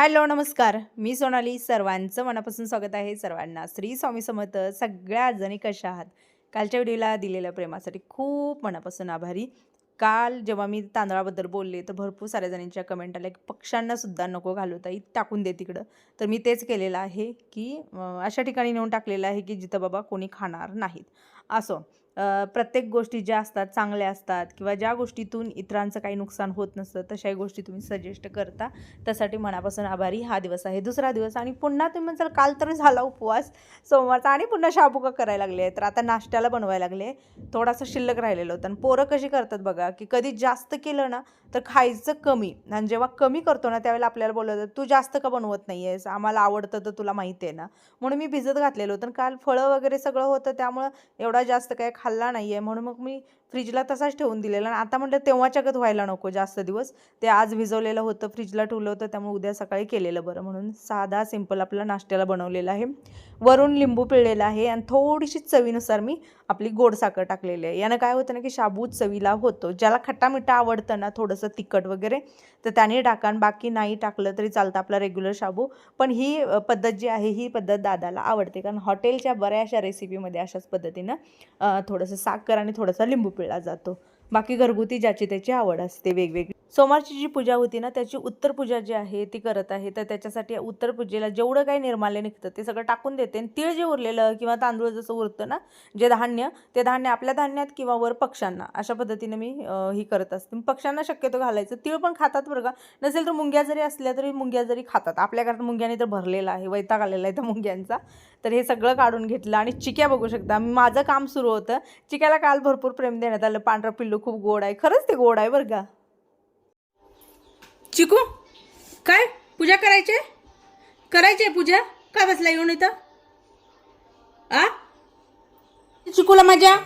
Hello नमस्कार. मी सोनाली. सर्वांचं मनापासून स्वागत आहे. सर्वांना श्री स्वामी समर्थ. सगळ्या जणी कशा आहात? कालच्या व्हिडिओला दिलेल्या प्रेमासाठी खूप मनापासून आभारी. काल जेव्हा मी तांदळाबद्दल बोलले तर भरपूर साऱ्या जणींच्या कमेंट आल्या की पक्ष्यांनासुद्धा नको घालवता टाकून दे तिकडं. तर मी तेच केलेलं आहे की अशा ठिकाणी नेऊन टाकलेलं आहे की जिथं बाबा कोणी खाणार नाहीत. असो. प्रत्येक गोष्टी ज्या असतात चांगल्या असतात किंवा ज्या गोष्टीतून इतरांचं काही नुकसान होत नसतं तशाही गोष्टी तुम्ही सजेस्ट करता. त्यासाठी मनापासून आभारी. हा दिवस आहे दुसरा दिवस आणि पुन्हा तुम्ही म्हणसाल काल तर झाला उपवास सोमवारचा आणि पुन्हा शाबुका करायला लागले तर आता नाश्त्याला बनवायला लागले. थोडासा शिल्लक राहिलेलं होतं आणि पोरं कशी करतात बघा की कधी जास्त केलं ना तर खायचं कमी. आणि जेव्हा कमी करतो ना त्यावेळेला आपल्याला बोलवतात तू जास्त का बनवत नाही आहेस आम्हाला आवडतं तर तुला माहिती आहे ना. म्हणून मी भिजत घातलेलं होतं आणि काल फळं वगैरे सगळं होतं त्यामुळं एवढा जास्त काय खा खाल्ला नाही आहे म्हणून मग मी फ्रीजला तसाच ठेवून दिलेला आणि आता म्हटलं तेव्हाच्या गत व्हायला नको जास्त दिवस. ते आज भिजवलेलं होतं फ्रीजला ठेवलं होतं त्यामुळे उद्या सकाळी केलेलं बरं. म्हणून साधा सिंपल आपला नाश्त्याला बनवलेला आहे. वरून लिंबू पिळलेला आहे आणि थोडीशी चवीनुसार मी आपली गोड साखर टाकलेली आहे. यानं काय होतं ना की शाबू चवीला होतो. ज्याला खट्टामिठा आवडतं ना थोडंसं तिखट वगैरे तर त्याने टाका आणि बाकी नाही टाकलं तरी चालतं आपला रेग्युलर शाबू. पण ही पद्धत जी आहे ही पद्धत दादाला आवडते. कारण हॉटेलच्या बऱ्याचशा रेसिपीमध्ये अशाच पद्धतीनं थोडंसं साखर आणि थोडंसं लिंबू वेळा जातो. बाकी घरगुती ज्याची त्याची आवड असते वेगवेगळी. सोमवारची जी पूजा होती ना त्याची उत्तर पूजा जी आहे ती करत आहे. तर त्याच्यासाठी उत्तर पूजेला जेवढं काही निर्माल्य निघतं ते सगळं टाकून देते. आणि तीळ जे उरलेलं किंवा तांदूळ जसं उरतं ना जे धान्य ते धान्य आपल्या धान्यात किंवा वर पक्ष्यांना अशा पद्धतीने मी ही करत असते. पक्ष्यांना शक्यतो घालायचं. तीळ पण खातात बरं का. नसेल तर मुंग्या जरी असल्या तरी मुंग्या जरी खातात. आपल्या घरात मुंग्याने तर भरलेला आहे वैताग आलेला आहे त्या मुंग्यांचा. तर हे सगळं काढून घेतलं आणि चिक्या बघू शकता. माझं काम सुरू होतं. चिक्याला काल भरपूर प्रेम देण्यात आलं. पांढरं पिल्लू खूप गोड आहे. खरंच ते गोड आहे बरं का? चिकू काय? पूजा करायची? करायची आहे पूजा? का बसला येऊन इथं? आ? चिकूला माझ्या?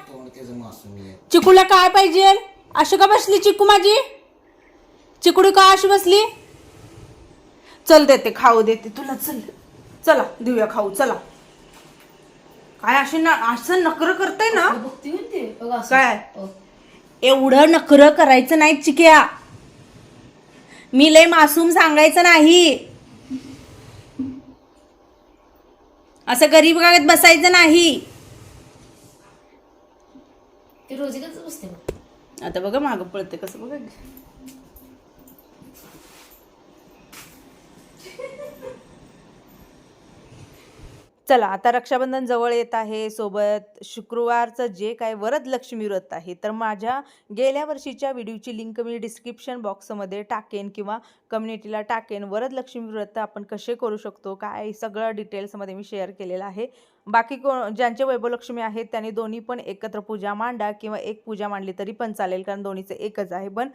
चिकूला काय पाहिजे? अशी का बसली चिकू माझी? चिकुडी का अशी बसली? चल देते खाऊ देते तुला चल. चला देऊया खाऊ चला. काय अशी ना असं नकर करताय ना. काय? एवढं नखरं करायचं नाही चिक्या. मी लय मासूम सांगायचं नाही. असं गरीब गावात बसायचं नाही. ते रोजी कसं बसते. आता बघा मागं पळते कसं बघा. चला आता रक्षाबंधन जवळ येत आहे. सोबत शुक्रवारचं जे काय वरद लक्ष्मी व्रत आहे तर माझ्या गेल्या वर्षीच्या व्हिडिओची लिंक मी डिस्क्रिप्शन बॉक्समध्ये टाकेन किंवा कम्युनिटीला टाकेन. वरद लक्ष्मी व्रत आपण कसे करू शकतो? काय? सगळं डिटेल्समध्ये मी शेअर केलेलं आहे. बाकी को ज्यांचे वैभवलक्ष्मी आहेत त्यांनी दोन्ही पण एकत्र पूजा मांडा किंवा एक पूजा मांडली तरी पण चालेल कारण दोन्हीचं एकच आहे. पण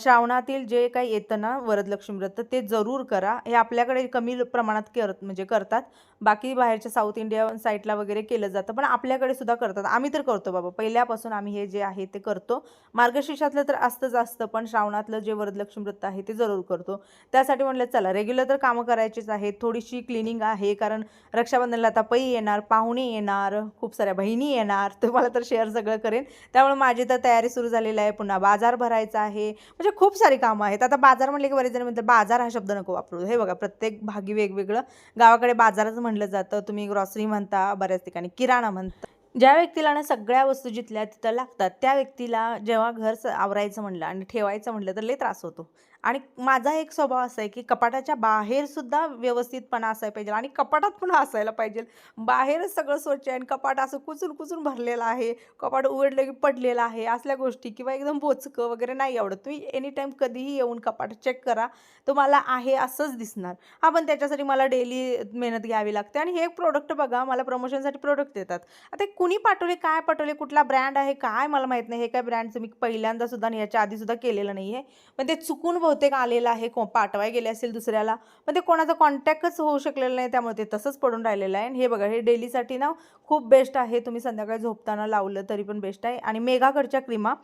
श्रावणातील जे काही येतं ना वरदलक्ष्मी व्रत ते जरूर करा. हे आपल्याकडे कमी प्रमाणात करत म्हणजे करतात. बाकी बाहेरच्या साऊथ इंडिया साईडला वगैरे केलं जातं पण आपल्याकडे सुद्धा करतात. आम्ही तर करतो बाबा. पहिल्यापासून आम्ही हे जे आहे ते करतो. मार्गशीर्षातलं तर असतंच असतं पण श्रावणातलं जे वरदलक्ष्मी व्रत आहे ते जरूर करतो. त्यासाठी म्हटलं चला रेग्युलर तर कामं करायचीच आहेत. थोडीशी क्लिनिंग आहे कारण रक्षाबंधनला आता पै येणार पाहुणे येणार खूप साऱ्या बहिणी येणार तुम्हाला तर शेअर सगळं करेन. त्यामुळे माझी तर तयारी सुरू झालेली आहे. पुन्हा बाजार भरायचा आहे. म्हणजे खूप सारी कामं आहेत. आता बाजार म्हणले की बरेच जण म्हणतात बाजार हा शब्द नको वापरू. हे बघा प्रत्येक भागी वेगवेगळं. गावाकडे बाजारच म्हणलं जातं. तुम्ही ग्रॉसरी म्हणता बऱ्याच ठिकाणी किराणा म्हणता. ज्या व्यक्तीला ना सगळ्या वस्तू जिथल्या तिथं लागतात त्या व्यक्तीला जेव्हा घर स- आवरायचं म्हणलं आणि ठेवायचं म्हणलं तर लय त्रास होतो. आणि माझा एक स्वभाव असा आहे की कपाटाच्या बाहेरसुद्धा व्यवस्थितपणा असायला पाहिजे आणि कपाटात पण असायला पाहिजे. बाहेरच सगळं स्वच्छ आहे आणि कपाट असं कुचून कुचून भरलेलं आहे. कपाट उघडलं की पडलेलं आहे. असल्या गोष्टी किंवा एकदम बोचकं वगैरे नाही आवडत. तुम्ही एनी टाईम कधीही येऊन कपाट चेक करा. तुम्हाला आहे असंच दिसणार. हा पण त्याच्यासाठी मला डेली मेहनत घ्यावी लागते आणि हे एक प्रोडक्ट बघा. मला प्रमोशनसाठी प्रोडक्ट देतात आता कुणी पाठवले काय पाठवले कुठला ब्रँड आहे काय? मला माहीत नाही. हे काय ब्रँडचं मी पहिल्यांदासुद्धा आणि याच्या आधीसुद्धा केलेलं नाही आहे पण ते चुकून बहुतेक आलेलं आहे को पाठवाय गेले असेल दुसऱ्याला. पण ते कोणाचा कॉन्टॅक्टच होऊ शकलेलं नाही त्यामुळे ते तसंच पडून राहिलेलं आहे. आणि हे बघा हे डेलीसाठी ना खूप बेस्ट आहे. तुम्ही संध्याकाळी झोपताना लावलं तरी पण बेस्ट आहे. आणि मेघाकडच्या क्रीमा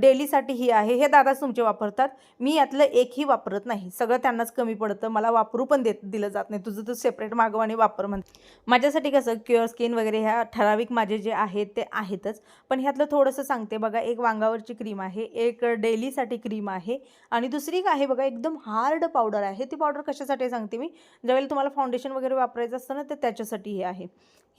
डेलीसाठी ही आहे. हे दादाच तुमचे वापरतात. मी यातलं एकही वापरत नाही. सगळं त्यांनाच कमी पडतं. मला वापरू पण देत दिलं जात नाही. तुझं तू सेपरेट मागव आणि वापर म्हण माझ्यासाठी कसं क्युअर स्किन वगैरे ह्या ठराविक माझे जे आहेत ते आहेतच. पण ह्यातलं थोडंसं सांगते. बघा एक वांगावरची क्रीम आहे एक डेलीसाठी क्रीम आहे. आणि दुसरी ठीक आहे. बघा एकदम हार्ड पावडर आहे. ती पावडर कशासाठी सांगते मी? ज्यावेळेला तुम्हाला फाउंडेशन वगैरे वापरायचं असतं ना तर त्याच्यासाठी हे आहे.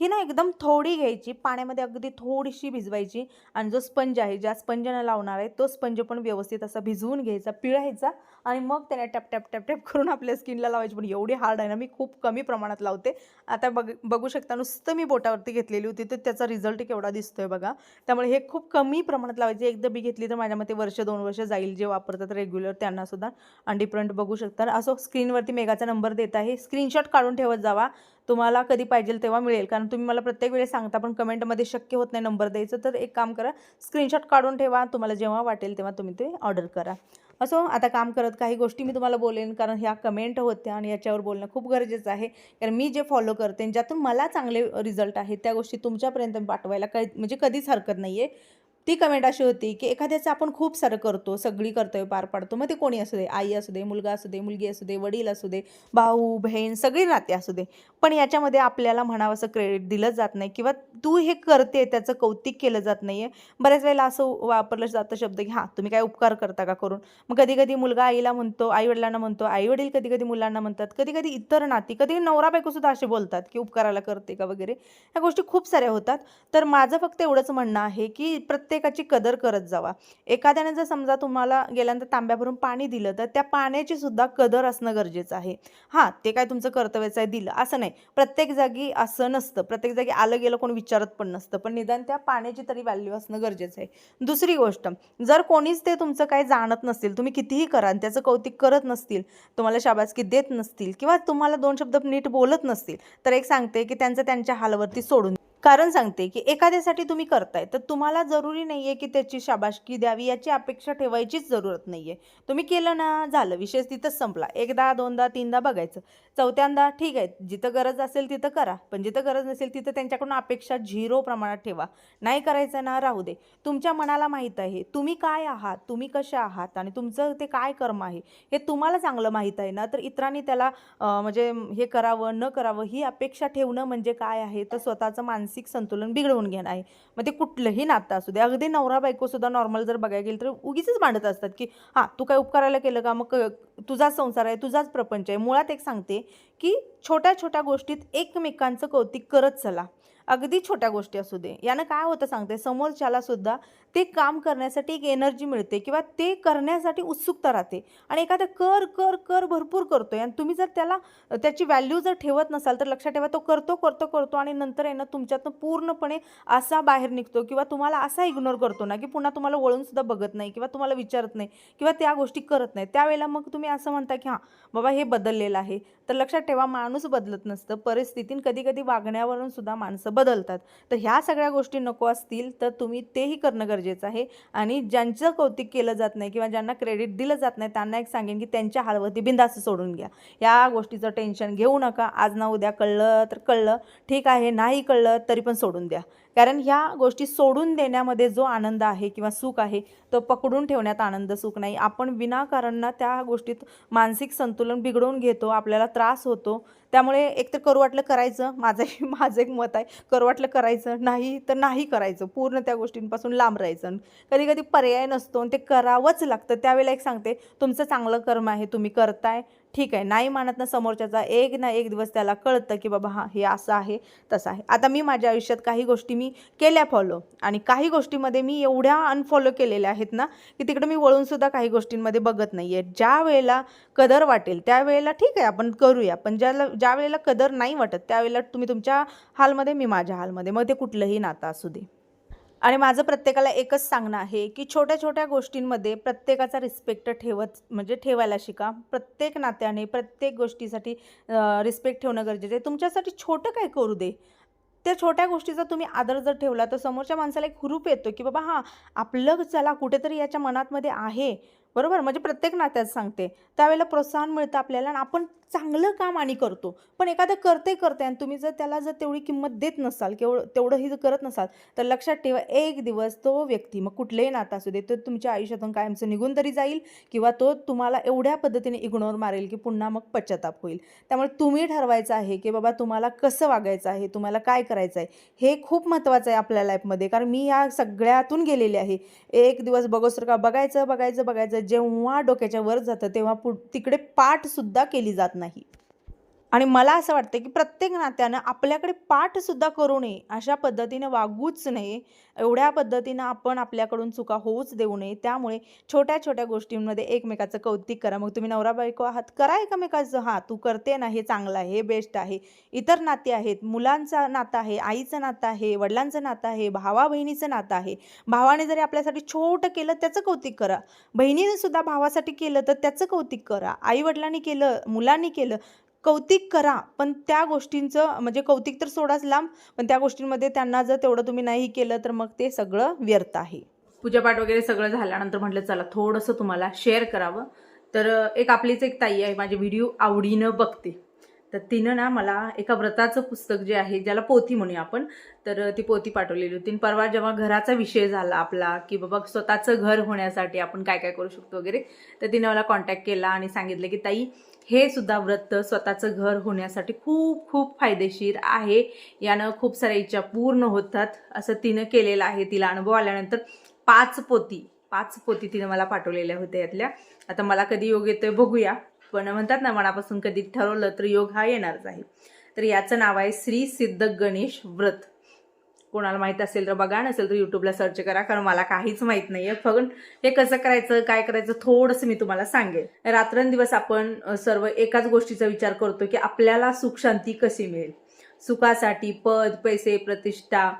ही ना एकदम थोडी घ्यायची पाण्यामध्ये अगदी थोडीशी भिजवायची आणि जो स्पंज आहे ज्या स्पंजनं लावणार आहे तो स्पंज पण व्यवस्थित असा भिजवून घ्यायचा पिळायचा आणि मग त्याला टॅप टॅप टॅप टॅप करून आपल्या स्किनला लावायची. पण एवढी हार्ड आहे ना मी खूप कमी प्रमाणात लावते. आता बघ बघू शकता नुसतं मी बोटावरती घेतलेली होती तर त्याचा रिझल्ट केवढा दिसतोय बघा. त्यामुळे हे खूप कमी प्रमाणात लावायचे. एकदा बी घेतली तर माझ्या मते वर्ष दोन वर्ष जाईल जे वापरतात रेग्युलर त्यांना सुद्धा. आणि डिफरंट बघू शकता. असं स्क्रीनवरती मेगाचा नंबर देत आहे. स्क्रीनशॉट काढून ठेवत जावा. तुम्हाला कधी पाहिजे तेव्हा मिळेल. कारण तुम्ही मला प्रत्येक वेळेस सांगता पण कमेंटमध्ये शक्य होत नाही नंबर द्यायचं. तर एक काम करा स्क्रीनशॉट काढून ठेवा. तुम्हाला जेव्हा वाटेल तेव्हा तुम्ही ते ऑर्डर करा. असो आता काम करत काही गोष्टी मी तुम्हाला बोलेन कारण ह्या कमेंट होत्या आणि याच्यावर बोलणं खूप गरजेचं आहे. कारण मी जे फॉलो करते ज्यातून मला चांगले रिझल्ट आहेत त्या गोष्टी तुमच्यापर्यंत पाठवायला काही म्हणजे कधीच हरकत नाही आहे ती कमेंट अशी होती की एखाद्याचं आपण खूप सारं करतो सगळी कर्तव्य पार पाडतो. मग ते कोणी असू दे आई असू दे मुलगा असू दे मुलगी असू दे वडील असू दे भाऊ बहीण सगळी नाते असू दे. पण याच्यामध्ये आपल्याला म्हणावं असं क्रेडिट दिलं जात नाही किंवा तू हे करते त्याचं कौतिक केलं जात नाही आहे बऱ्याच वेळेला असं वापरलं जातं शब्द की हां तुम्ही काय उपकार करता का करून? मग कधी कधी मुलगा आईला म्हणतो आई वडिलांना म्हणतो आई वडील कधी कधी मुलांना म्हणतात कधी कधी इतर नाती कधी नवरा बायकोसुद्धा असे बोलतात की उपकाराला करते का? वगैरे. ह्या गोष्टी खूप साऱ्या होतात. तर माझं फक्त एवढंच म्हणणं आहे की प्रत्येक प्रत्येकाची कदर करत जावा. एखाद्याने जर समजा तुम्हाला गेल्यानंतर तांब्याभरून पाणी दिलं तर त्या पाण्याची सुद्धा कदर असणं गरजेचं आहे. हां ते काय तुमचं कर्तव्यच आहे दिलं. असं नाही. प्रत्येक जागी असं नसतं. प्रत्येक जागी आलं गेलं कोण विचारत पण नसतं. पण निदान त्या पाण्याची तरी व्हॅल्यू असणं गरजेचं आहे. दुसरी गोष्ट जर कोणीच ते तुमचं काय जाणत नसतील तुम्ही कितीही करा त्याचं कौतिक करत नसतील तुम्हाला शाबासकी देत नसतील किंवा तुम्हाला दोन शब्द नीट बोलत नसतील तर एक सांगते की त्यांचं त्यांच्या हालवरती सोडून कारण सांगते की एखाद्यासाठी तुम्ही करताय तर तुम्हाला जरुरी नाही आहे की त्याची शाबाशकी द्यावी याची अपेक्षा ठेवायचीच जरूरत नाही आहे तुम्ही केलं ना झालं. विशेष तिथंच संपला. एकदा दोनदा तीनदा बघायचं. चौथ्यांदा ठीक आहे. जिथं गरज असेल तिथं करा. पण जिथं गरज नसेल तिथं त्यांच्याकडून अपेक्षा झिरो प्रमाणात ठेवा. नाही करायचं ना राहू दे. तुमच्या मनाला माहीत आहे तुम्ही काय आहात तुम्ही कसे आहात आणि तुमचं ते काय कर्म आहे हे तुम्हाला चांगलं माहीत आहे ना? तर इतरांनी त्याला म्हणजे हे करावं न करावं ही अपेक्षा ठेवणं म्हणजे काय आहे? तर स्वतःचं माणसं मानसिक संतुलन बिघडवून घेणं आहे. मग ते कुठलंही नातं असू दे अगदी नवरा बायकोसुद्धा नॉर्मल जर बघायला गेलं तर उगीच मांडत असतात की हां तू काय उपकाराला केलं का? मग क- तुझाच संसार आहे तुझाच प्रपंच आहे. मुळात एक सांगते की छोट्या छोट्या गोष्टीत एकमेकांचं कौतिक करत चला. अगदी छोट्या गोष्टी असू दे. यानं काय होतं सांगते समोरच्याला सुद्धा ते काम करण्यासाठी एक एनर्जी मिळते किंवा ते करण्यासाठी उत्सुकता राहते. आणि एखादा कर कर कर भरपूर करतो आहे आणि तुम्ही जर त्याला त्याची व्हॅल्यू जर ठेवत नसाल तर लक्षात ठेवा तो करतो करतो करतो आणि नंतर आहे ना तुमच्यातनं पूर्णपणे असा बाहेर निघतो किंवा तुम्हाला असा इग्नोर करतो ना की पुन्हा तुम्हाला वळून सुद्धा बघत नाही किंवा तुम्हाला विचारत नाही किंवा त्या गोष्टी करत नाही. त्यावेळेला मग तुम्ही असं म्हणता की हां बाबा हे बदललेलं आहे. तर लक्षात ठेवा माणूस बदलत नसतं. परिस्थितीन कधी कधी वागण्यावरून सुद्धा माणसं बदलतात. तर ह्या सगळ्या गोष्टी नको असतील तर तुम्ही तेही करणं गरजेचं गरजेचं आहे. आणि ज्यांचं कौतिक केलं जात नाही किंवा ज्यांना क्रेडिट दिलं जात नाही त्यांना एक सांगेन की त्यांच्या हालवरती बिंदास सोडून घ्या. या गोष्टीचं टेन्शन घेऊ नका. आज ना उद्या कळलं तर कळलं. ठीक आहे नाही कळलं तरी पण सोडून द्या. कारण ह्या गोष्टी सोडून देण्यामध्ये जो आनंद आहे किंवा सुख आहे तो पकडून ठेवण्यात आनंद सुख नाही. आपण विनाकारण त्या गोष्टीत मानसिक संतुलन बिघडवून घेतो आपल्याला त्रास होतो. त्यामुळे एक तर करू वाटलं करायचं माझं माझं एक मत आहे करू वाटलं करायचं नाही तर नाही करायचं. पूर्ण त्या गोष्टींपासून लांब राहायचं. कधी कधी पर्याय नसतो आणि ते करावंच लागतं. त्यावेळेला एक सांगते तुमचं चांगलं कर्म आहे तुम्ही करताय ठीक आहे नाही मानत ना समोरच्याचा एक ना एक दिवस त्याला कळतं की बाबा हां हे असं आहे तसं आहे. आता मी माझ्या आयुष्यात काही गोष्टी मी केल्या फॉलो आणि काही गोष्टीमध्ये मी एवढ्या अनफॉलो केलेल्या आहेत ना की तिकडे मी वळूनसुद्धा काही गोष्टींमध्ये बघत नाही आहे ज्या वेळेला कदर वाटेल त्यावेळेला ठीक आहे आपण करूया. पण ज्याला ज्या वेळेला कदर नाही वाटत त्यावेळेला तुम्ही तुमच्या हालमध्ये मी माझ्या हालमध्ये मग ते कुठलंही नातं असू दे. आणि माझं प्रत्येकाला एकच सांगणं आहे की छोट्या छोट्या गोष्टींमध्ये प्रत्येकाचा रिस्पेक्ट ठेवत म्हणजे ठेवायला शिका. प्रत्येक नात्याने प्रत्येक गोष्टीसाठी रिस्पेक्ट ठेवणं गरजेचं आहे. तुमच्यासाठी छोटं काय करू दे. त्या छोट्या गोष्टीचा तुम्ही आदर जर ठेवला तर समोरच्या माणसाला एक हुरूप येतो की बाबा हां आपलं चला कुठेतरी याच्या मनातमध्ये आहे. बरोबर? म्हणजे प्रत्येक नात्यात सांगते. त्यावेळेला प्रोत्साहन मिळतं आपल्याला आणि आपण चांगलं काम आणि करतो. पण एखादं करते करते आणि तुम्ही जर त्याला जर तेवढी किंमत देत नसाल केवढं तेवढंही जर करत नसाल तर लक्षात ठेवा एक दिवस तो व्यक्ती मग कुठलेही नातं असू दे तो तुमच्या आयुष्यातून कायमचं निघून तरी जाईल किंवा तो तुम्हाला एवढ्या पद्धतीने इग्नोर मारेल की पुन्हा मग पश्चाताप होईल. त्यामुळे तुम्ही ठरवायचं आहे की बाबा तुम्हाला कसं वागायचं आहे तुम्हाला काय करायचं आहे हे खूप महत्त्वाचं आहे आपल्या लाईफमध्ये कारण मी या सगळ्यातून गेलेले आहे. एक दिवस बघोसर का बघायचं बघायचं बघायचं जेव्हा डोक्याच्या वर जातं तेव्हा पु तिकडे पाठसुद्धा केली जात नाही आणि मला असं वाटतं की प्रत्येक नात्यानं आपल्याकडे पाठसुद्धा करू नये अशा पद्धतीनं वागूच नये एवढ्या पद्धतीनं आपण आपल्याकडून चुका होऊच देऊ नये. त्यामुळे छोट्या छोट्या गोष्टींमध्ये एकमेकाचं कौतिक करा. मग तुम्ही नवरा बायको आहात करा एकमेकाचं. हां तू करते ना हे चांगलं आहे हे बेस्ट आहे. इतर नाते आहेत मुलांचं नातं आहे आईचं नातं आहे वडिलांचं नातं आहे भावा बहिणीचं नातं आहे. भावाने जरी आपल्यासाठी छोटं केलं त्याचं कौतिक करा. बहिणीने सुद्धा भावासाठी केलं तर त्याचं कौतिक करा. आई वडिलांनी केलं मुलांनी केलं कौतिक करा पण त्या गोष्टींचं म्हणजे कौतिक तर सोडाच लांब पण त्या गोष्टींमध्ये त्यांना जर तेवढं तुम्ही नाही केलं तर मग ते सगळं व्यर्थ आहे. पूजापाठ वगैरे सगळं झाल्यानंतर म्हटलं चला थोडंसं तुम्हाला शेअर करावं. तर एक आपलीच एक ताई आहे माझे व्हिडिओ आवडीनं बघते. तर तिनं ना मला एका व्रताचं पुस्तक जे आहे ज्याला पोथी म्हणूया आपण तर ती पोथी पाठवलेली होती. परवा जेव्हा घराचा विषय झाला आपला की बाबा स्वतःचं घर होण्यासाठी आपण काय काय करू शकतो वगैरे तर तिनं मला कॉन्टॅक्ट केला आणि सांगितलं की ताई हे सुद्धा व्रत स्वतःचं घर होण्यासाठी खूप खूप फायदेशीर आहे. यानं खूप साऱ्या इच्छा पूर्ण होतात. असं तिनं केलेलं आहे. तिला अनुभव आल्यानंतर पाच पोती पाच पोती तिनं मला पाठवलेल्या होत्या यातल्या. आता मला कधी योग येतोय बघूया. पण म्हणतात ना मनापासून कधी ठरवलं तर योग हा येणारच आहे. तर याचं नाव आहे श्री सिद्ध गणेश व्रत. कोणाला माहीत असेल तर बघा नसेल तर यूट्यूबला सर्च करा कारण मला काहीच माहीत नाही आहे फक्त हे कसं करायचं काय करायचं थोडंसं मी तुम्हाला सांगेन. रात्रंदिवस आपण सर्व एकाच गोष्टीचा विचार करतो की आपल्याला सुख शांती कशी मिळेल? सुखासाठी पद पैसे प्रतिष्ठा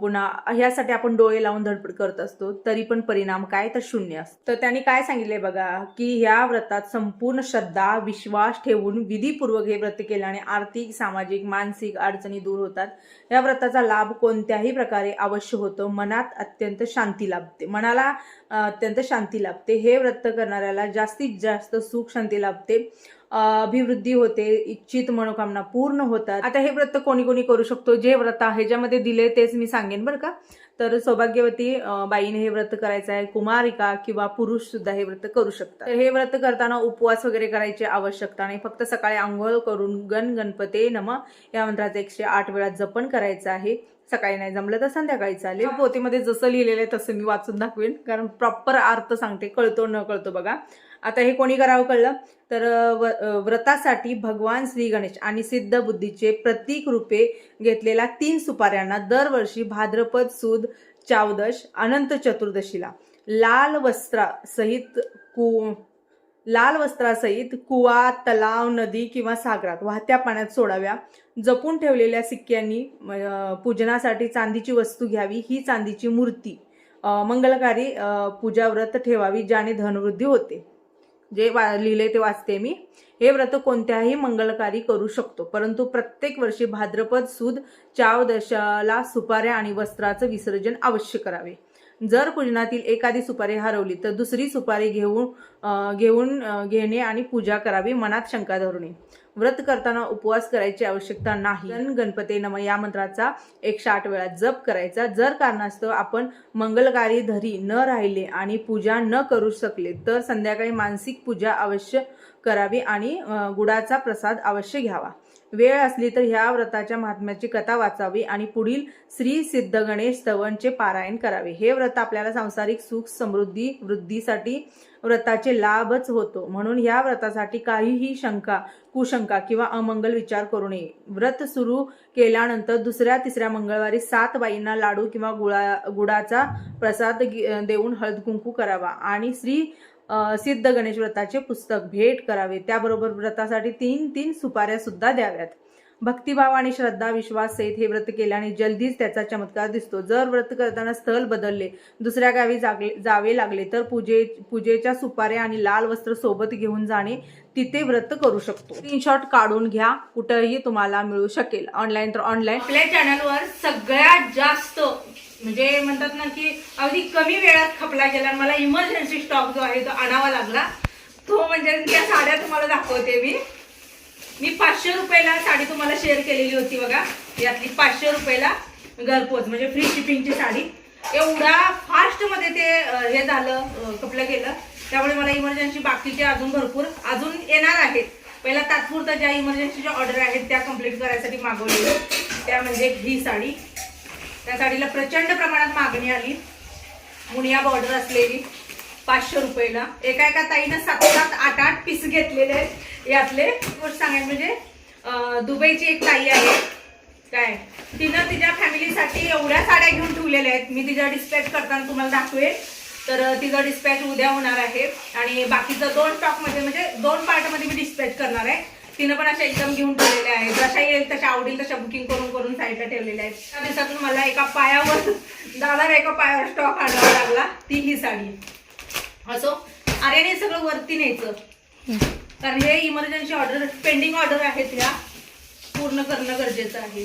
पुन्हा ह्यासाठी आपण डोळे लावून धडपड करत असतो तरी पण परिणाम काय? तर शून्य असतो. तर त्यांनी काय सांगितले बघा की ह्या व्रतात संपूर्ण श्रद्धा विश्वास ठेवून विधीपूर्वक हे व्रत केल्याने आर्थिक सामाजिक मानसिक अडचणी दूर होतात. या व्रताचा लाभ कोणत्याही प्रकारे अवश्य होतो. मनात अत्यंत शांती लाभते. मनाला अत्यंत शांती लाभते. हे व्रत करणाऱ्याला जास्तीत जास्त सुख शांती लाभते. अभिवृद्धी होते इच्छित मनोकामना पूर्ण होतात. आता हे व्रत कोणी कोणी करू शकतो जे व्रत आहे ज्यामध्ये दिले तेच मी सांगेन बरं का. तर सौभाग्यवती बाईने हे व्रत करायचं आहे कुमारिका किंवा पुरुष सुद्धा हे व्रत करू शकतात. तर हे व्रत करताना उपवास वगैरे करायची आवश्यकता नाही फक्त सकाळी आंघोळ करून गण गणपते नम या मंत्राचं एकशे आठ वेळा जपण करायचं आहे. सकाळी नाही जमलं तर संध्याकाळी चालेल. पोतीमध्ये जसं लिहिलेलं आहे तसं मी वाचून दाखवेन कारण प्रॉपर अर्थ सांगते कळतो न कळतो बघा. आता हे कोणी करावं कळलं? तर व- व्रतासाठी भगवान श्री गणेश आणि सिद्ध बुद्धीचे प्रतीक रूपे घेतलेल्या तीन सुपाऱ्यांना दरवर्षी भाद्रपद सुद चावदश अनंत चतुर्दशीला लाल वस्त्रासहित कु लाल वस्त्रासहित कुवा तलाव नदी किंवा सागरात वाहत्या पाण्यात सोडाव्या. जपून ठेवलेल्या सिक्क्यांनी पूजनासाठी चांदीची वस्तू घ्यावी. ही चांदीची मूर्ती मंगलकारी पूजाव्रत पूजा व्रत ठेवावी ज्याने धनवृद्धी होते. जे वा लिहिले ते वाचते मी. हे व्रत कोणत्याही मंगलकारी करू शकतो. परंतु प्रत्येक वर्षी भाद्रपद सुद चाव दशाला सुपाऱ्या आणि वस्त्राचं विसर्जन अवश्य करावे. जर पूजनातील एखादी सुपारी हरवली तर दुसरी सुपारी घेऊन घेऊन घेणे आणि पूजा करावी मनात शंका धरणे. व्रत करताना उपवास करायची आवश्यकता नाही. गण गणपती नम या मंत्राचा एकशे आठ वेळा जप करायचा. जर कारणास्तव आपण मंगलकारी धरी न राहिले आणि पूजा न करू शकले तर संध्याकाळी मानसिक पूजा अवश्य करावी आणि गुडाचा प्रसाद अवश्य घ्यावा. वेळ असली तर ह्या व्रताच्या महात्म्याची कथा वाचावी आणि पुढील श्री सिद्ध गणेश स्तवनचे पारायण करावे. हे व्रत आपल्याला सांसारिक सुख समृद्धी वृद्धीसाठी व्रताचे लाभच होतो. म्हणून ह्या व्रतासाठी काहीही शंका कुशंका किंवा अमंगल विचार करू नये. व्रत सुरू केल्यानंतर दुसऱ्या तिसऱ्या मंगळवारी सात बाईंना लाडू किंवा गुळा गुडाचा प्रसाद देऊन हळद कुंकू करावा आणि श्री सिद्ध गणेश व्रताचे पुस्तक भेट करावे. त्याबरोबर व्रतासाठी तीन तीन सुपाऱ्या सुद्धा द्याव्यात. भक्तिभाव आणि श्रद्धा विश्वास सहित हे व्रत केल्याने जल्दीच त्याचा चमत्कार दिसतो. जर व्रत करताना स्थल बदलले दुसऱ्या गावी जागले जावे लागले तर पूजे पूजेच्या सुपाऱ्या आणि लाल वस्त्र सोबत घेऊन जाणे तिथे व्रत करू शकतो. स्क्रीनशॉट काढून घ्या कुठंही तुम्हाला मिळू शकेल. ऑनलाईन तर ऑनलाईन आपल्या चॅनलवर सगळ्यात जास्त म्हणजे म्हणतात ना की अगदी कमी वेळात खपला गेला मला इमर्जन्सी स्टॉक जो आहे तो आणावा लागला. तो म्हणजे त्या साड्या तुम्हाला दाखवते मी. मी पाचशे रुपयाला साडी तुम्हाला शेअर केलेली होती बघा. यातली पाचशे रुपयाला घरपोच म्हणजे फ्री शिपिंगची साडी. एवढा फास्टमध्ये ते हे झालं कपलं गेलं. त्यामुळे मला इमर्जन्सी बाकीचे अजून भरपूर अजून येणार आहेत. पहिला तात्पुरता ज्या इमर्जन्सीच्या ऑर्डर आहेत त्या कंप्लीट करायसाठी मागवलेल्या त्या म्हणजे ही साडी. त्या साडीला प्रचंड प्रमाणात मागणी आली. मुनिया बॉर्डर असलेली. पाचशे रुपयाला. एका एका ताईनं सात सात आठ आठ पीस घेतलेले आहेत. यातले गोष्ट सांगायचं म्हणजे दुबईची एक ताई आहे. काय? तिनं तिच्या फॅमिलीसाठी एवढ्या साड्या घेऊन ठेवलेल्या आहेत. मी तिच्या डिस्पॅच करताना तुम्हाला दाखवेल तर तिचा डिस्पॅच उद्या होणार आहे. आणि बाकीचं दोन स्टॉकमध्ये म्हणजे दोन पार्टमध्ये मी डिस्पॅच करणार आहे. तिनं पण अशा एकदम घेऊन ठेवलेल्या आहेत. जशा येईल तशा आवडील तशा बुकिंग करून करून साईडला ठेवलेल्या आहेत. त्या दिवसातून मला एका पायावर दादा एका पायावर स्टॉक आणावा लागला. ती ही साडी. असो? आर्याने सगळं वरती न्यायचं. कारण हे इमर्जन्सी ऑर्डर पेंडिंग ऑर्डर आहेत ह्या पूर्ण करणं गरजेचं आहे.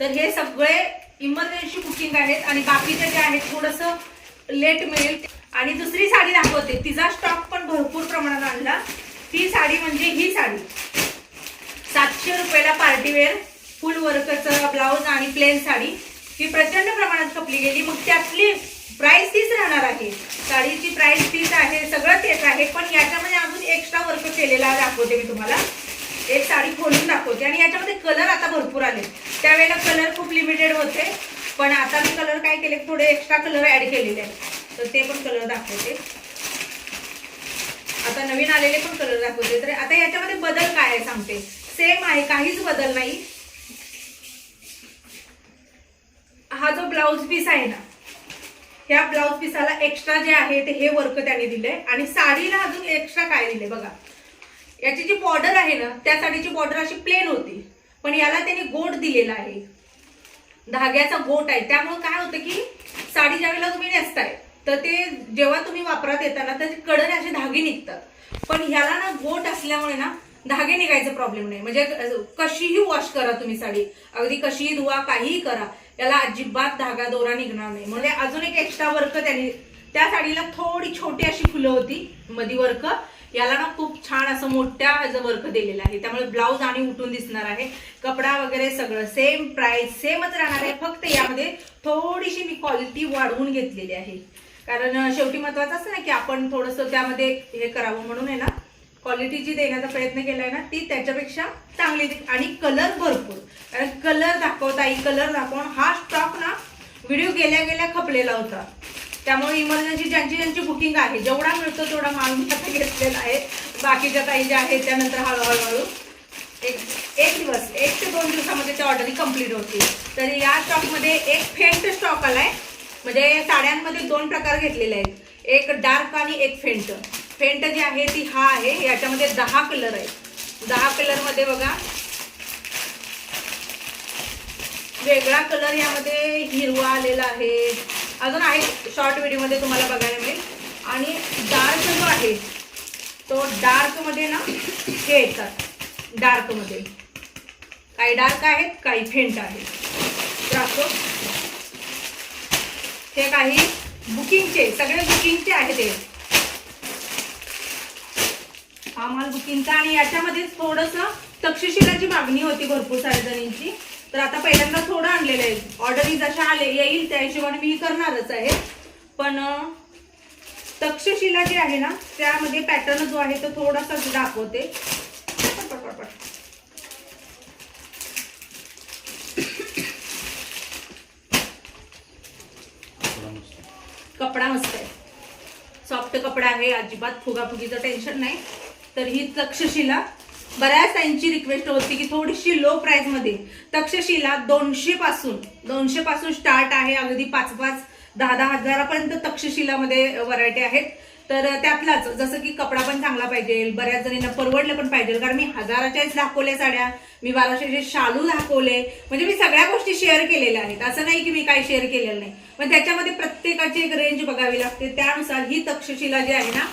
तर हे सगळे इमर्जन्सी बुकिंग आहेत आणि बाकीचे जे आहेत थोडंसं लेट मिळेल. आणि दुसरी साडी दाखवते. तिचा स्टॉक पण भरपूर प्रमाणात आणला. ती साडी म्हणजे ही साडी. सातशे रुपयाला पार्टीवेअर फुल वर्कचं ब्लाऊज आणि प्लेन साडी. ही प्रचंड प्रमाणात खपली गेली. मग त्यातली प्राइस तीच राहणार आहे. साडीची प्राइस तीच आहे सगळं तेच आहे. पण याच्यामध्ये अजून एक्स्ट्रा वर्क केलेला दाखवते मी तुम्हाला. एक साडी खोलून दाखवते. आणि याच्यामध्ये कलर आता भरपूर आले त्यावेळेला कलर खूप लिमिटेड होते. पण आता मी कलर काय केले थोडे एक्स्ट्रा कलर ऍड केलेले आहेत. तर ते पण कलर दाखवते. आता नवीन आलेले पण कलर दाखवते. तर आता याच्यामध्ये बदल काय आहे सांगते. सेम आहे काहीच बदल नाही. हा जो ब्लाऊज पीस आहे ना ह्या ब्लाऊज पिसाला एक्स्ट्रा जे आहे ते हे वर्क त्यांनी दिलंय. आणि साडीला अजून एक्स्ट्रा काय दिले बघा. याची जी बॉर्डर आहे ना त्या साडीची बॉर्डर अशी प्लेन होती. पण याला त्यांनी गोट दिलेला आहे. धाग्याचा गोट आहे. त्यामुळे काय होतं की साडी ज्यावेळेला तुम्ही नेसताय तर ते जेव्हा तुम्ही वापरात येताना तर कडन असे धागे निघतात. पण ह्याला ना गोट असल्यामुळे ना धागे निघायचा प्रॉब्लेम नाही. म्हणजे कशीही वॉश करा तुम्ही साडी. अगदी कशीही धुवा काहीही करा. याला अजिबात धागा दोरा निघणार नाही. म्हणजे अजून एक एक्स्ट्रा वर्क त्यांनी त्या साडीला थोडी छोटी अशी फुलं होती मधी वर्क याला ना खूप छान असं मोठ्या वर्क दिलेलं आहे. त्यामुळे ब्लाऊज आणि उठून दिसणार आहे. कपडा वगैरे सगळं सेम प्राइस सेमच राहणार आहे. फक्त यामध्ये थोडीशी मी क्वालिटी वाढवून घेतलेली आहे. कारण शेवटी महत्वाचं असतं ना की आपण थोडंसं त्यामध्ये हे करावं म्हणून आहे ना क्वालिटी जी देण्याचा प्रयत्न केला आहे ना ती त्याच्यापेक्षा चांगली आणि कलर भरपूर. कारण कलर दाखवता येईल कलर दाखवून हा स्टॉक ना व्हिडिओ गेल्या गेल्या खपलेला होता. त्यामुळे इमर्जन्सी ज्यांची ज्यांची बुकिंग आहे जेवढा मिळतो तेवढा माल मी आता घेतलेला आहे. बाकीच्या काही ज्या आहेत त्यानंतर हळूहळू एक एक दिवस एक ते दोन दिवसामध्ये त्या ऑर्डरी कंप्लीट होतील. तर या स्टॉकमध्ये एक फेंट स्टॉक आला आहे म्हणजे साड्यांमध्ये दोन प्रकार घेतलेले आहेत. एक डार्क आणि एक फेंट फेंट जी आहे ती हा आहे याच्यामध्ये दहा कलर आहेत. दहा कलरमध्ये बघा वेगळा कलर यामध्ये हिरवा आलेला आहे. अजून आहे शॉर्ट व्हिडिओमध्ये तुम्हाला बघायला मिळेल. आणि डार्क जो आहे तो डार्कमध्ये ना हे येतात डार्कमध्ये काही डार्क आहेत काही फेंट आहेत. तर असो. हे काही बुकिंगचे सगळे बुकिंगचे आहेत बुकिंगचा आणि याच्यामध्ये थोडस तक्षशिलाची मागणी होती भरपूर साऱ्या जणींची तर आता पहिल्यांदा थोडं आणलेलं आहे. ऑर्डरी जशा आले येईल त्या हिशोबाने मी करणारच आहे. पण तक्षशिला जी आहे ना त्यामध्ये पॅटर्न जो आहे तो थोडासा दाखवते. कपडा मस्त आहे. सॉफ्ट कपडा आहे अजिबात फुगाफुगीचं टेन्शन नाही. तर ही तक्षशिला. बऱ्याच त्यांची रिक्वेस्ट होती की थोडीशी लो प्राईजमध्ये तक्षशिला दोनशे पासून दोनशे पासून स्टार्ट आहे अगदी पाच पाच दहा दहा हजारापर्यंत तक्षशिलामध्ये व्हरायटी आहेत. तर त्यातलाच जसं की कपडा पण चांगला पाहिजे बऱ्याच जणींना परवडलं पण पाहिजे कारण मी हजाराच्याच दाखवल्या साड्या मी बाराशेचे शालू दाखवले म्हणजे मी सगळ्या गोष्टी शेअर केलेल्या आहेत. असं नाही की मी काही शेअर केलेलं नाही. पण त्याच्यामध्ये प्रत्येकाची एक रेंज बघावी लागते. त्यानुसार ही तक्षशिला जी आहे ना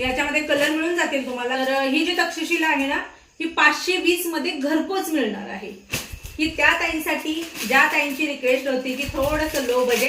याच्यामध्ये कलर मिळून जातील तुम्हाला. तर ही जी तक्षशिला आहे ना ही पाचशे वीसमध्ये घरपोच मिळणार आहे. ही त्या ताईंसाठी ज्या ताईंची रिक्वेस्ट होती की थोडंसं लो बजेट